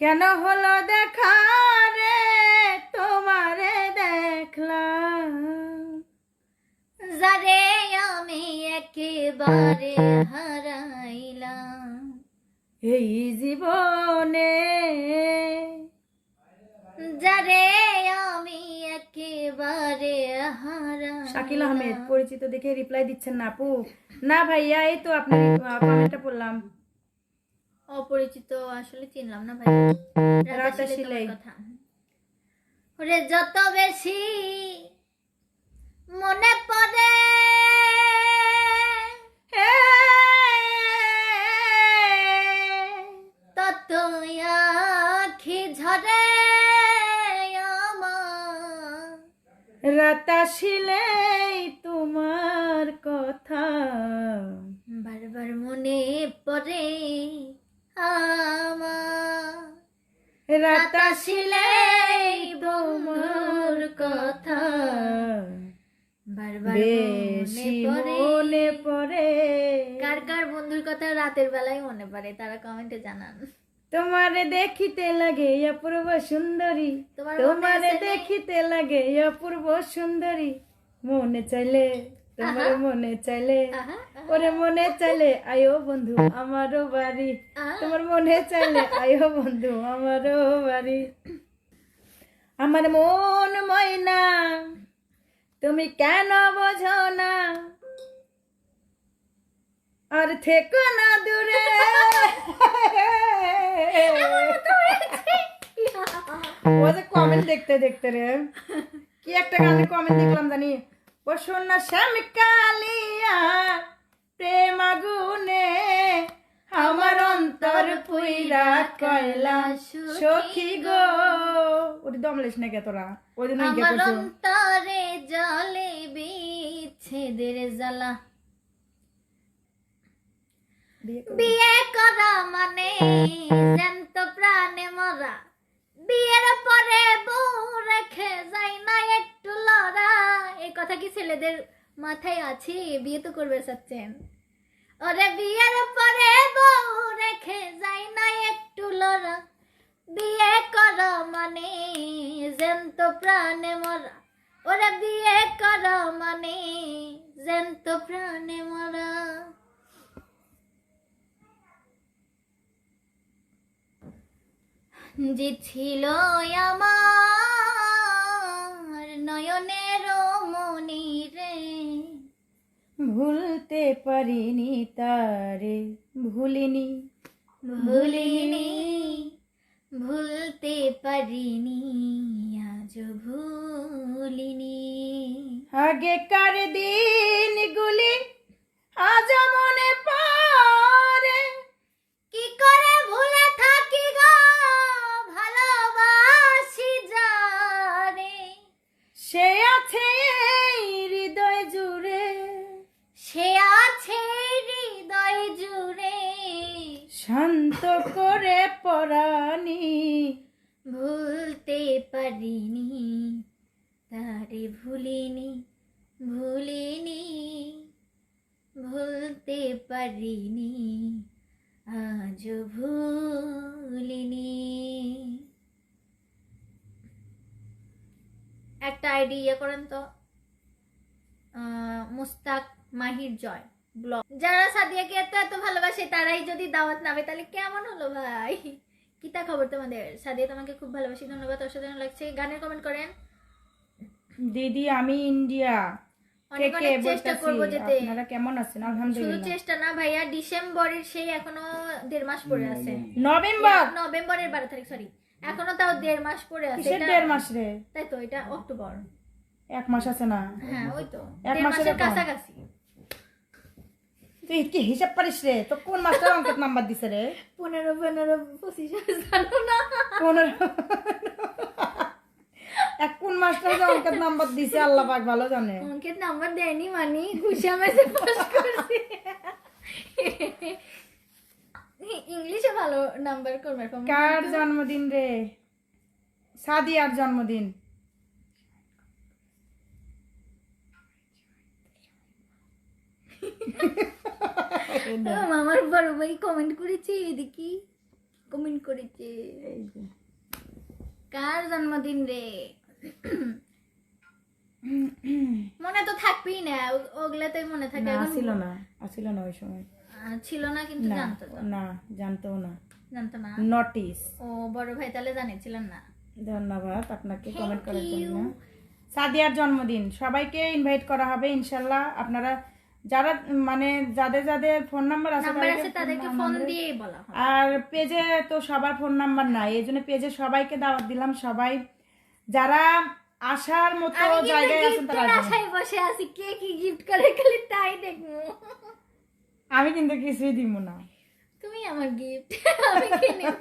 কেন হলো দেখা রে? তোমারে দেখলাম। যারে আমি একেবারে হারাইলাম। এই জীবনে যারে আমি একেবারে হারাই শাকিল আহমেদ পরিচিত দেখে রিপ্লাই দিচ্ছেন না আপু। না ভাইয়া এই তো আপনার কমেন্টটা পড়লাম। অপরিচিত আসলে চিনলাম না ভাই। রাতা সিলাই। কথা। ওরে যত বেশি মনে পড়ে। তত আখি ঝরে আমার। রাতা শিলেই তোমার কথা। বারবার মনে পড়ে। আমার রাতা শিলেই তোমার কথা। বারবার মনে পড়ে। কার কার বন্ধুর কথা রাতের বেলায় মনে পড়ে তারা কমেন্টে জানান। তোমারে দেখিতে লাগে অপূর্ব সুন্দরী। তোমার তোমারে দেখিতে লাগে অপূর্ব সুন্দরী। মনে চাইলে তোমার মনে চাইলে ওরে মনে চাইলে আয়ো বন্ধু আমারও বাড়ি। তোমার মনে চাইলে আয়ো বন্ধু আমারও বাড়ি। আমার মন ময়না তুমি কেন বোঝো না? আর থেকো না দূরে। ও যে কমেন্ট দেখতে দেখতে রে। কি একটা গানে কমেন্ট দেখলাম জানি। ও সোনা শ্যাম কালিয়া প্রেম আগুনে আমার অন্তর পুইরা কয়লা সখী গো। ওটি দমলেস না কে তোরা? ওই দিন আমার অন্তরে জলে বিচ্ছেদের জ্বালা। বিয়ে বিয়ে করা মানে জ্যান্ত প্রাণে মরা। বিয়ের পরে বউ রেখে যাই না একটু লড়া। এই কথা কি ছেলেদের মাথায় আছে? বিয়ে তো করবে চাচ্ছেন ওরে বিয়ের পরে বউ রেখে যাই না একটু লড়া। বিয়ে করা মানে জ্যান্ত প্রাণে মরা। ওরে বিয়ে করা মানে জ্যান্ত প্রাণে মরা। যে ছিল আমার নয়নের ভুলতে পারিনি তারে ভুলিনি। ভুলিনি ভুলতে পারিনি আজ ভুলিনি। আগেকার দিনগুলি আজ মনে শান্ত করে পরানি ভুলতে পারিনি। তারে ভুলিনি ভুলিনি, ভুলতে পারিনি আজ ভুলিনি। একটা আইডি ইয়ে করেন তো মুস্তাক মাহির জয়। ব্লগ। যারা সাদিয়াকে এত এত ভালোবাসে তারাই যদি দাওয়াত নাবে তাহলে কেমন হলো ভাই? কিতা খবর তোমাদের? সাদিয়া তোমাকে খুব ভালোবাসি ধন্যবাদ অসাধারণ লাগছে। গানের কমেন্ট করেন। দিদি আমি ইন্ডিয়া। অনেক কে কে অনেক চেষ্টা বলতাছি? যেতে। আপনারা কেমন আছেন? শুধু চেষ্টা না ভাইয়া ডিসেম্বরের সেই এখনও দেড় মাস পরে আছে। নভেম্বর! নভেম্বরের বারো তারিখ সরি এখনও তাও দেড় মাস পরে আছে। কিসের দেড় মাস রে? তাই তো এটা অক্টোবর। এক মাস আছে না? হ্যাঁ ওই তো। এক মাসের কাছাকাছি। তুই কি হিসাব পারিস রে? তো কোন মাস্টার অঙ্কের নাম্বার দিছে রে? পনেরো পনেরো পঁচিশ জানো না। পনেরো এক কোন মাস্টার যে অঙ্কের নাম্বার দিছে আল্লাহ পাক ভালো জানে। অঙ্কের নাম্বার দেয়নি মানি ঘুষা মেসে পাস করছি। ইংলিশে ভালো নাম্বার করবে কার জন্মদিন রে? সাদিয়ার জন্মদিন। আমার বড় ভাই কমেন্ট করেছে এদিকে কমেন্ট করেছে। কার জন্মদিন রে? মনে তো থাকবেই না ওগুলাতে মনে থাকে না আসিল না না ওই সময়। ছিল না কিন্তু জানতো না জানতো না। জানতো না? নোটিস ও বড় ভাই তাহলে জানিয়েছিলেন না? ধন্যবাদ আপনাকে কমেন্ট করার জন্য। সাদিয়ার জন্মদিন সবাইকে ইনভাইট করা হবে ইনশাল্লাহ। আপনারা যারা মানে যাদের যাদের ফোন নাম্বার আছে তাদেরকে ফোন দিয়েই বলা আর পেজে তো সবার ফোন নাম্বার নাই এই জন্য পেজে সবাইকে দাওয়াত দিলাম সবাই। যারা আসার মতো জায়গায় আছেন তারা। আশায় বসে আছি কে কি গিফট করে খালি তাই দেখব। আমি কিন্তু কিছুই দিব না। তুমি আমার গিফট আমি কি নেব?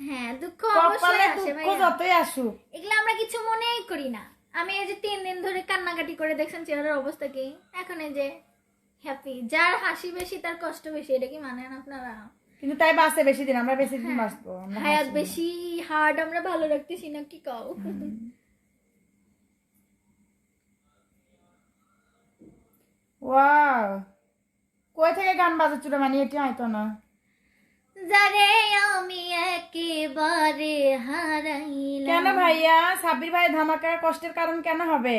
হ্যাঁ দুঃখ অবশ্যই আসে ভাইয়া। যতই আসুক। এগুলো আমরা কিছু মনেই করি না। আমি এই যে তিন দিন ধরে কান্নাকাটি করে দেখছেন চেহারার অবস্থা কি? এখন এই যে হ্যাপি যার হাসি বেশি তার কষ্ট বেশি এটা কি মানেন আপনারা? কিন্তু তাই বাঁচতে বেশি দিন আমরা বেশি দিন বাঁচবো আমরা হায়াত বেশি হার্ট আমরা ভালো রাখতেছি না কি কাও? ওয়াও। কই থেকে গান বাজাচ্ছিল মানে? এটি আইতো না। যারে আমি একেবারে হারাইলাম। কেন ভাইয়া? সাবির ভাই ধামাকা কষ্টের কারণ কেন হবে?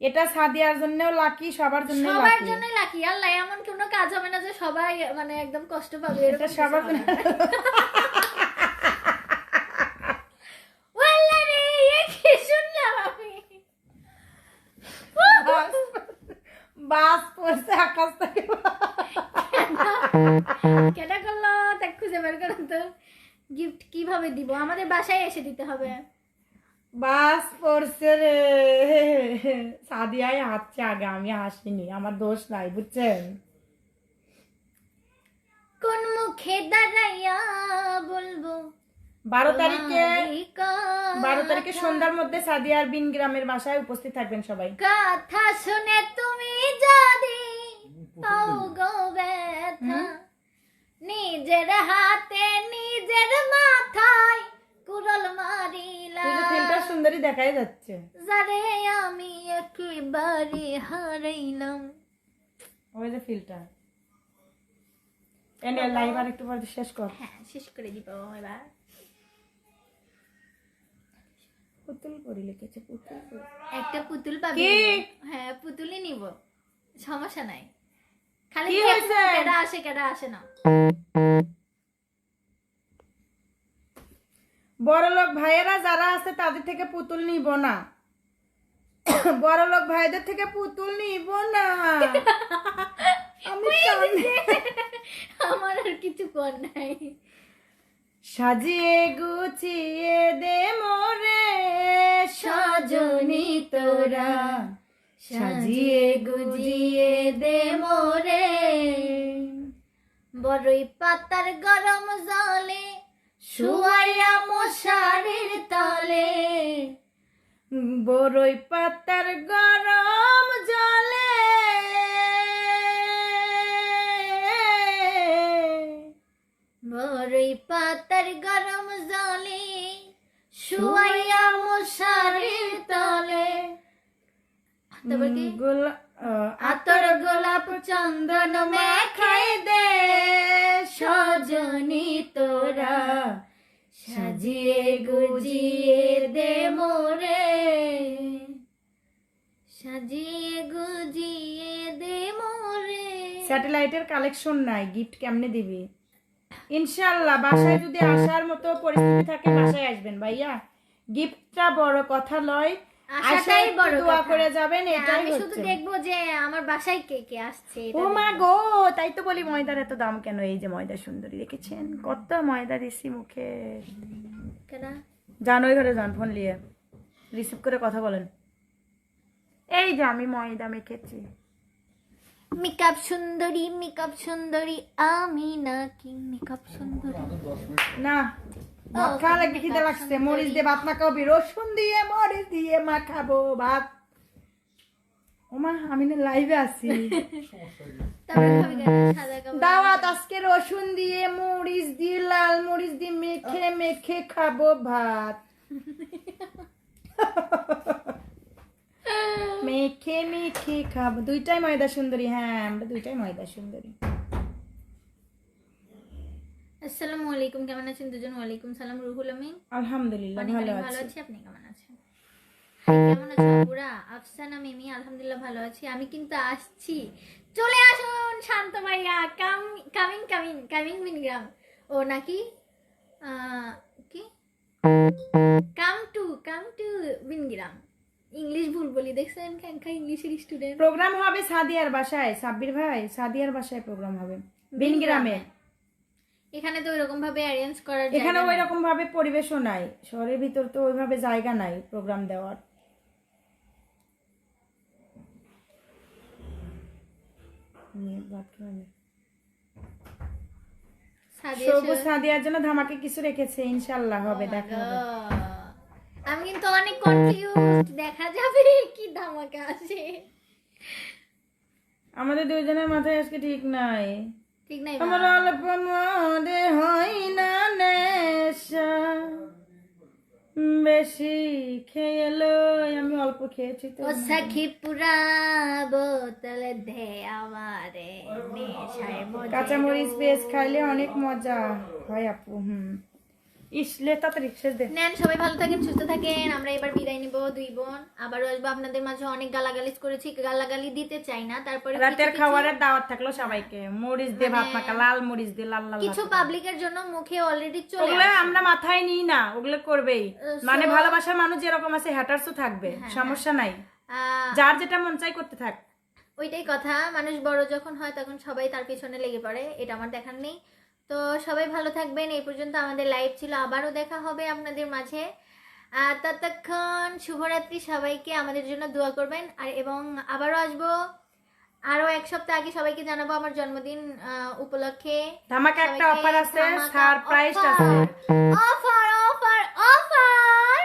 এটা সাদিয়ার জন্যও লাকি সবার জন্য সবার জন্য লাকি আল্লাহ এমন কোনো কাজ হবে না যে সবাই মানে একদম কষ্ট পাবে এটা সবার জন্য বাস। পড়ছে আকাশ থেকে। কেটা করল তা খুঁজে বের করুন তো গিফট কীভাবে দিব? আমাদের বাসায় এসে দিতে হবে। বাস পড়ছে রে। সাদিয়াই হাসছে আগে আমি হাসিনি। আমার দোষ নাই বুঝছেন? কোন মুখে দাঁড়াইয়া বলব? বারো তারিখে বারো তারিখে সন্ধ্যার মধ্যে সাদিয়ার বিন গ্রামের বাসায় উপস্থিত থাকবেন সবাই। কথা শুনে তুমি যদি সুন্দরী দেখাই যাচ্ছে। যারে আমি একেবারে হারাইলাম। ওই যে ফিল্টার এনে লাইভ আর একটু পরে শেষ কর। হ্যাঁ শেষ করে দিব এবার। পুতুল পরি লিখেছে পুতুল একটা পুতুল পাবি? হ্যাঁ পুতুলই নিব। সমস্যা নাই। খালি? কেডা আসে কেডা আসে না। বড় লোক ভাইয়েরা যারা আছে তাদের থেকে পুতুল নিব না। বড় লোক ভাইদের থেকে পুতুল নিব না। আমার আর কিছু কর নাই। সাজিয়ে গুছিয়ে দে মোরে সজনী তোরা। সাজিয়ে গুজিয়ে দে মোরে। বড়ই পাতার গরম জলে শুয়াইয়া মশারির তলে। বড়ই পাতার গরম জলে। বড়ই পাতার গরম জলে শুয়াইয়া মশারির তলে। আতর গোলাপ চন্দন মেখাই দে। সজনী তোরা। সাজিয়ে গুজিয়ে দে মোরে সাজিয়ে গুজিয়ে দে মোরে স্যাটেলাইটের কালেকশন নাই, গিফট কেমনে দিবি? ইনশাল্লাহ বাসায় যদি আসার মতো পরিস্থিতি থাকে, বাসায় আসবেন। ভাইয়া, গিফটটা বড় কথা লয় আশাটাই বড় দোয়া করে যাবেন হ্যাঁ, এটাই আমি শুধু দেখব যে আমার বাসায় কে কে আসছে ও মা গো তাই তো বলি ময়দার এত দাম কেন? এই যে ময়দা সুন্দরী দেখেছেন? কত ময়দা দিছি মুখে? যান ওই ঘরে যান ফোন নিয়ে। রিসিভ করে কথা বলেন। এই যে আমি ময়দা মেখেছি। মেকআপ সুন্দরী মেকআপ সুন্দরী আমি নাকি মেকআপ সুন্দরী। না ভাত খিদে লাগছে মরিচ দিয়ে ভাত মাখাবি রসুন দিয়ে মরিচ দিয়ে মাখাবো ভাত। ওমা আমি না লাইভে আছি। কাপড়। দাওয়াত আজকে রসুন দিয়ে মরিচ দিয়ে লাল মরিচ দিয়ে মেখে মেখে খাব ভাত। মেখে মেখে খাব। দুইটাই ময়দা সুন্দরী হ্যাঁ আমরা দুইটাই ময়দা সুন্দরী। আসসালামু আলাইকুম কেমন আছেন? দুজন ওয়ালাইকুম সালাম রুহুল আমিন। আলহামদুলিল্লাহ ভালো অনেক ভালো আছি আছি আপনি কেমন আছেন? কেমন আছো পুরা আফসানা মিমি আলহামদুলিল্লাহ ভালো আছি। আমি কিন্তু আসছি। চলে আসুন শান্ত ভাইয়া কাম কামিং কামিং কামিং মিনগ্রাম। ও নাকি? কি? কাম টু কাম টু বিনগ্রাম ইংলিশ ভুল বলি দেখছেন? খানখা ইংলিশের স্টুডেন্ট প্রোগ্রাম হবে সাদিয়ার বাসায়। সাব্বির ভাই সাদিয়ার বাসায় প্রোগ্রাম হবে। বিনগ্রামে এখানে তো ওইরকম ভাবে অ্যারেঞ্জ করার এখানে জায়গা ওই নাই। ভাবে পরিবেশও নাই। শহরের ভিতর তো ওইভাবে জায়গা নাই প্রোগ্রাম দেওয়ার। নিয়ে ভাত খেয়ে নে। সাদিয়া সবুজ সাদিয়ার জন্য ধামাকে কিছু রেখেছে ইনশাল্লাহ হবে দেখা হবে। আমি কিন্তু অনেক কনফিউজড দেখা যাবে কি ধামাকা আছে। আমাদের দুইজনের মাথায় আজকে ঠিক নাই। ঠিক নাই আমার অল্প মনে হয় না নেশা। বেশি খেয়েলো আমি অল্প খেয়েছি তো। ও সখী পুরা বোতল দে আমারে নেশায় কাঁচামরিচ বেশ পেস্ট খাইলে অনেক মজা হয় আপু হুম। ইসলে তাড়াতাড়ি শেষ দে। নেন সবাই ভালো থাকেন সুস্থ থাকেন। আমরা এবার বিদায় নিব দুই বোন। আবারও আসব আপনাদের মাঝে অনেক গালাগালিজ করেছি গালাগালি দিতে চাই না তারপরে রাতের খাবারের দাওয়াত থাকল সবাইকে। মরিচ দিয়ে ভাত মাখা লাল মরিচ দিয়ে লাল লাল কিছু পাবলিকের জন্য মুখে অলরেডি চলে ওগুলো আমরা মাথায় নিই না ওগুলো করবেই। মানে ভালোবাসার মানুষ যেরকম আছে হ্যাটার্সও থাকবে সমস্যা নাই। যার যেটা মন চাই করতে থাক। ওইটাই কথা মানুষ বড় যখন হয় তখন সবাই তার পিছনে লেগে পড়ে এটা আমার দেখার নেই। তো সবাই ভালো থাকবেন। এই পর্যন্ত আমাদের লাইভ ছিল। আবারও দেখা হবে আপনাদের মাঝে। ততক্ষণ শুভরাত্রি সবাইকে। আমাদের জন্য দোয়া করবেন। আর এবং আবারও আসব। আরও এক সপ্তাহ আগে সবাইকে জানাব আমার জন্মদিন উপলক্ষে। ধামাকা একটা অফার আছে সারপ্রাইজ আছে অফার অফার অফার